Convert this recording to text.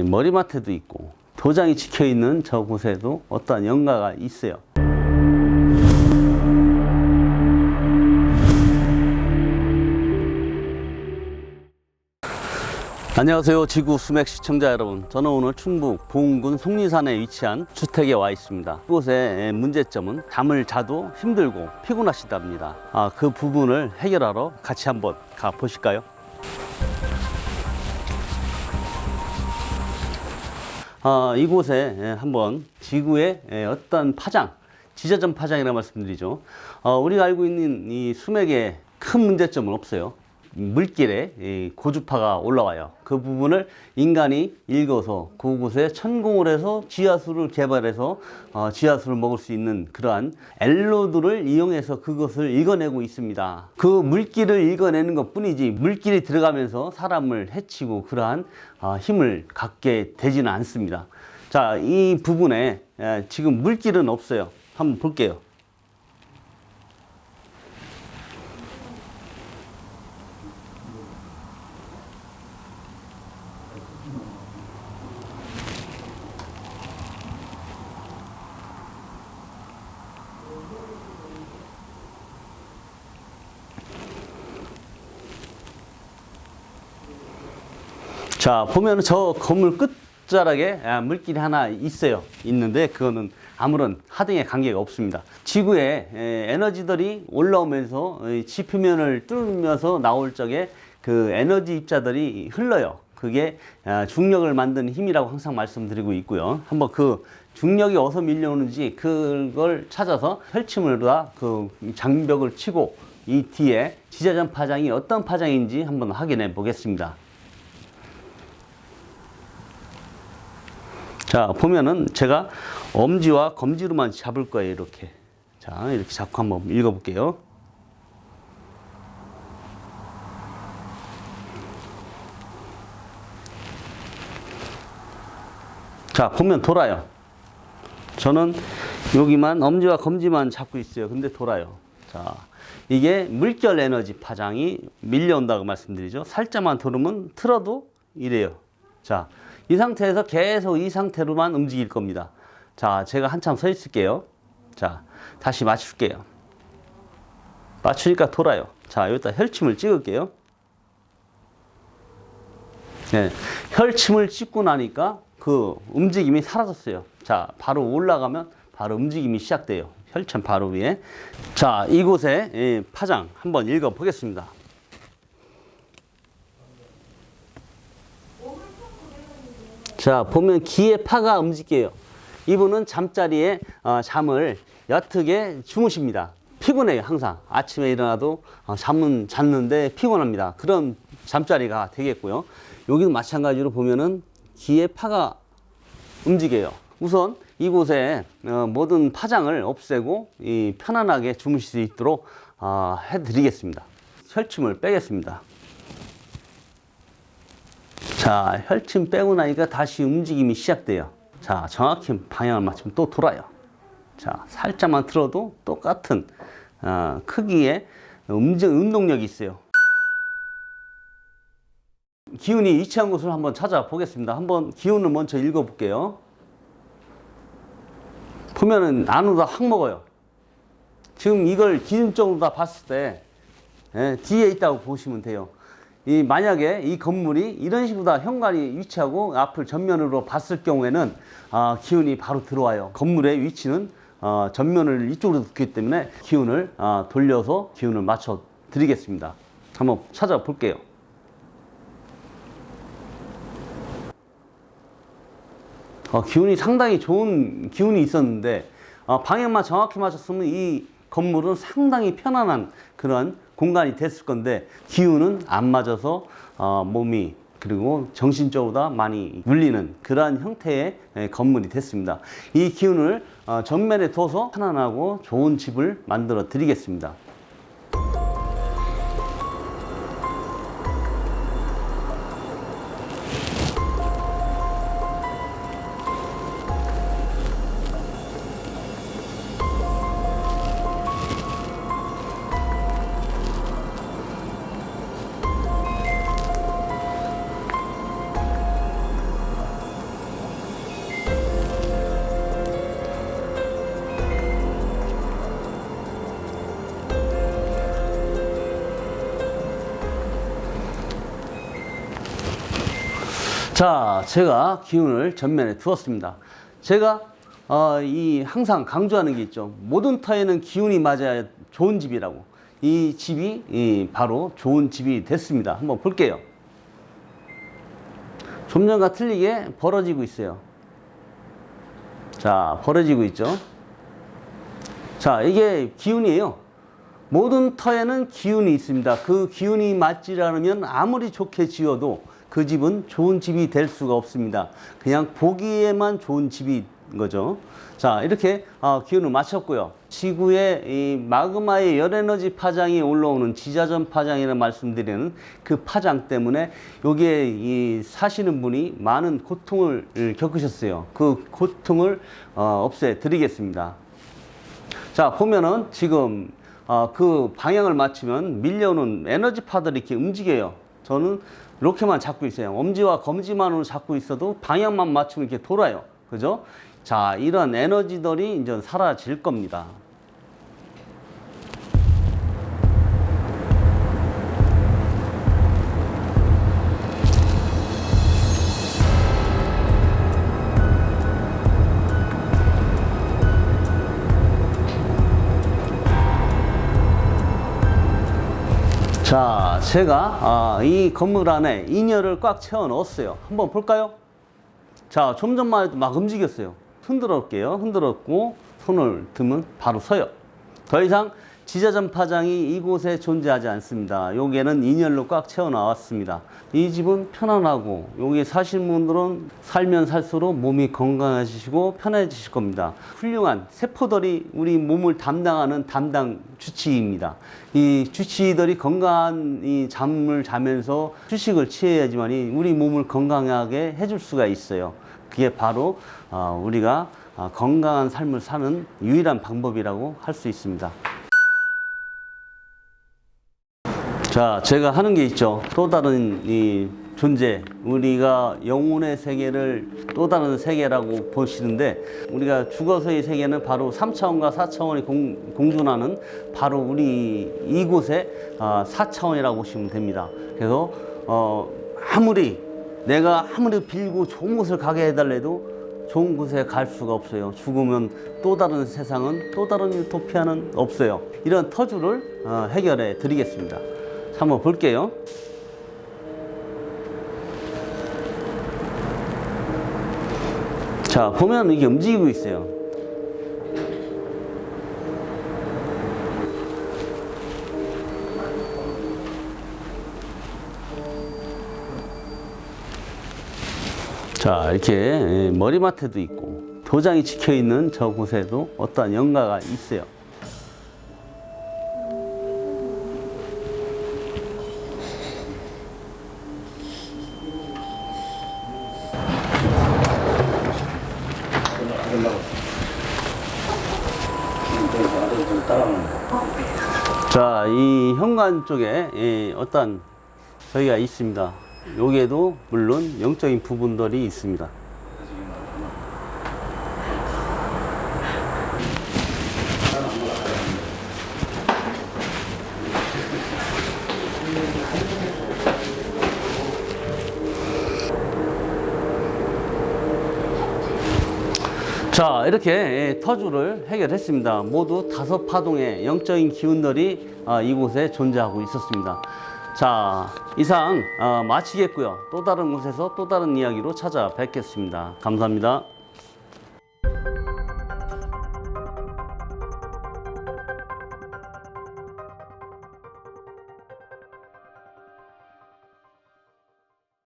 예, 머리맡에도 있고 도장이 찍혀 있는 저곳에도 어떠한 연가가 있어요. 안녕하세요. 지구 수맥 시청자 여러분. 저는 오늘 충북 보은군 속리산에 위치한 주택에 와 있습니다. 이곳의 문제점은 잠을 자도 힘들고 피곤하시답니다. 아, 그 부분을 해결하러 같이 한번 가 보실까요? 아, 이곳에 예, 한번 지구의 예, 어떤 파장, 지저전 파장이라고 말씀드리죠. 어, 우리가 알고 있는 이 수맥에 큰 문제점은 없어요. 물길에 이 고주파가 올라와요. 그 부분을 인간이 읽어서 그곳에 천공을 해서 지하수를 개발해서 어, 지하수를 먹을 수 있는 그러한 엘로드를 이용해서 그것을 읽어내고 있습니다. 그 물길을 읽어내는 것 뿐이지 물길이 들어가면서 사람을 해치고 그러한 어, 힘을 갖게 되지는 않습니다. 자, 이 부분에 에, 지금 물길은 없어요. 한번 볼게요. 자, 보면 저 건물 끝자락에 아, 물길이 하나 있어요. 있는데 그거는 아무런 하등의 관계가 없습니다. 지구에 에, 에너지들이 올라오면서 이 지표면을 뚫으면서 나올 적에 그 에너지 입자들이 흘러요. 그게 아, 중력을 만드는 힘이라고 항상 말씀드리고 있고요. 한번 그 중력이 어디서 밀려오는지 그걸 찾아서 펼침을다 그 장벽을 치고 이 뒤에 지자전 파장이 어떤 파장인지 한번 확인해 보겠습니다. 자, 보면은 제가 엄지와 검지로만 잡을 거예요, 이렇게. 자, 이렇게 잡고 한번 읽어볼게요. 자, 보면 돌아요. 저는 여기만 엄지와 검지만 잡고 있어요. 근데 돌아요. 자, 이게 물결 에너지 파장이 밀려온다고 말씀드리죠. 살짝만 돌으면 틀어도 이래요. 자, 이 상태에서 계속 이 상태로만 움직일 겁니다. 자, 제가 한참 서 있을게요. 자, 다시 맞출게요. 맞추니까 돌아요. 자, 여기다 혈침을 찍을게요. 네, 혈침을 찍고 나니까 그 움직임이 사라졌어요. 자, 바로 올라가면 바로 움직임이 시작돼요. 혈침 바로 위에. 자, 이곳에 예, 파장 한번 읽어 보겠습니다. 자, 보면 기의 파가 움직여요. 이분은 잠자리에 어, 잠을 옅게 주무십니다. 피곤해요, 항상. 아침에 일어나도 어, 잠은 잤는데 피곤합니다. 그런 잠자리가 되겠고요. 여기도 마찬가지로 보면은 기의 파가 움직여요. 우선 이곳에 어, 모든 파장을 없애고 이 편안하게 주무실 수 있도록 어, 해드리겠습니다. 혈침을 빼겠습니다. 자, 혈침 빼고 나니까 다시 움직임이 시작돼요. 자, 정확히 방향을 맞추면 또 돌아요. 자, 살짝만 틀어도 똑같은 어, 크기의 움직, 운동력이 있어요. 기운이 위치한 곳을 한번 찾아보겠습니다. 한번 기운을 먼저 읽어볼게요. 보면은 안으로 다확 먹어요. 지금 이걸 기준적으로 다 봤을 때 예, 뒤에 있다고 보시면 돼요. 이 만약에 이 건물이 이런 식으로 다 현관이 위치하고 앞을 전면으로 봤을 경우에는 아, 기운이 바로 들어와요. 건물의 위치는 어, 전면을 이쪽으로 두기 때문에 기운을 아, 돌려서 기운을 맞춰 드리겠습니다. 한번 찾아볼게요. 어, 기운이 상당히 좋은 기운이 있었는데 어, 방향만 정확히 맞췄으면 이 건물은 상당히 편안한 그런 공간이 됐을 건데 기운은 안 맞아서 어, 몸이 그리고 정신적으로 다 많이 눌리는 그러한 형태의 에, 건물이 됐습니다. 이 기운을 어, 전면에 둬서 편안하고 좋은 집을 만들어 드리겠습니다. 자, 제가 기운을 전면에 두었습니다. 제가 어, 이 항상 강조하는 게 있죠. 모든 터에는 기운이 맞아야 좋은 집이라고. 이 집이 이 바로 좋은 집이 됐습니다. 한번 볼게요. 좀 전과 틀리게 벌어지고 있어요. 자, 벌어지고 있죠. 자, 이게 기운이에요. 모든 터에는 기운이 있습니다. 그 기운이 맞지 않으면 아무리 좋게 지어도 그 집은 좋은 집이 될 수가 없습니다. 그냥 보기에만 좋은 집인 거죠. 자, 이렇게 어, 기운을 맞췄고요. 지구의 이 마그마의 열에너지 파장이 올라오는 지자전 파장이라는 말씀드리는 그 파장 때문에 여기에 이 사시는 분이 많은 고통을 겪으셨어요. 그 고통을 어, 없애 드리겠습니다. 자 보면은 지금 어, 그 방향을 맞추면 밀려오는 에너지파들이 이렇게 움직여요. 저는 이렇게만 잡고 있어요. 엄지와 검지만으로 잡고 있어도 방향만 맞추면 이렇게 돌아요. 그죠? 자 이런 에너지들이 이제 사라질 겁니다. 제가 아, 이 건물 안에 인열을 꽉 채워 넣었어요. 한번 볼까요? 자, 좀 전만 해도 막 움직였어요. 흔들어 볼게요. 흔들었고 손을 들면 바로 서요. 더 이상 지자전 파장이 이곳에 존재하지 않습니다. 여기에는 인열로 꽉 채워 나왔습니다. 이 집은 편안하고 여기 사실 분들은 살면 살수록 몸이 건강해지시고 편해지실 겁니다. 훌륭한 세포들이 우리 몸을 담당하는 담당 주치의입니다. 이 주치의들이 건강한 이 잠을 자면서 휴식을 취해야지만이 우리 몸을 건강하게 해줄 수가 있어요. 그게 바로 어, 우리가 어, 건강한 삶을 사는 유일한 방법이라고 할 수 있습니다. 자, 제가 하는 게 있죠. 또 다른 이 존재, 우리가 영혼의 세계를 또 다른 세계라고 보시는데, 우리가 죽어서의 세계는 바로 3차원과 4차원이 공, 공존하는 바로 우리 이곳의 아, 4차원이라고 보시면 됩니다. 그래서, 어, 아무리 내가 아무리 빌고 좋은 곳을 가게 해달래도 좋은 곳에 갈 수가 없어요. 죽으면 또 다른 세상은 또 다른 유토피아는 없어요. 이런 터주를 어, 해결해 드리겠습니다. 한번 볼게요. 자, 보면 이게 움직이고 있어요. 자, 이렇게 머리맡에도 있고 도장이 찍혀 있는 저곳에도 어떠한 연가가 있어요. 자, 이 현관 쪽에 예, 어떤 저희가 있습니다. 여기에도 물론 영적인 부분들이 있습니다. 자 이렇게 예, 터주를 해결했습니다. 모두 다섯 파동의 영적인 기운들이 아, 이곳에 존재하고 있었습니다. 자 이상 어, 마치겠고요. 또 다른 곳에서 또 다른 이야기로 찾아뵙겠습니다. 감사합니다.